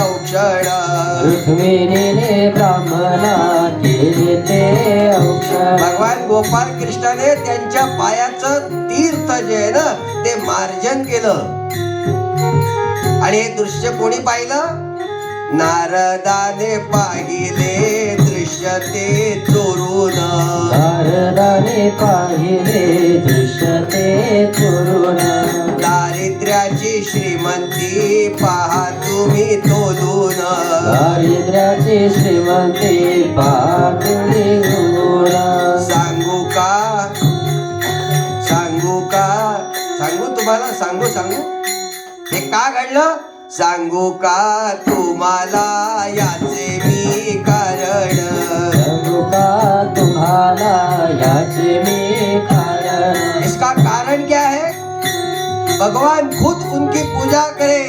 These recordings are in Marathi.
औक्षण. रुक्मिणीने ब्राह्मणा केले ते औषध भगवान गोपाल कृष्णाने त्यांच्या पायाचं तीर्थ जे आहे ना ते मार्जन केलं. आणि हे दृश्य कोणी पाहिलं? नारदाने पाहिले दृश्य ते चोरून. भारदाने पाहिले दृश्य ते दारिद्र्याची श्रीमंती पहा तुम्ही तोलून दारिद्र्याचे श्रीमंती पाठवली गुण सांगू का? सांगू का? सांगू तुम्हाला? सांगू सांगू. हे का घडलं? सांगू का तुम्हाला? याचे मी कारण. सांगू का तुम्हाला? याचे मी कारण. भगवान खुद उनकी पूजा करे।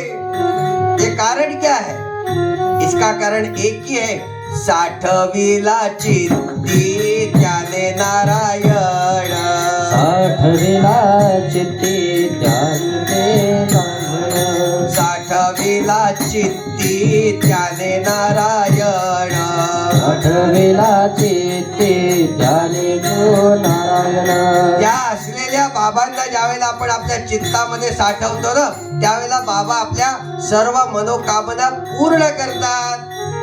ये कारण क्या है? इसका कारण एक ही है। साठविला चित्ती त्याने नारायण। आठविला चित्ती नारायण। साठविला चित्ती त्याने नारायण। आठविला चित्ती त्याने नारायण। असलेल्या बाबांना ज्यावेळेला आपण आपल्या चित्तामध्ये साठवतो ना त्यावेळेला बाबा आपल्या सर्व मनोकामना पूर्ण करतात.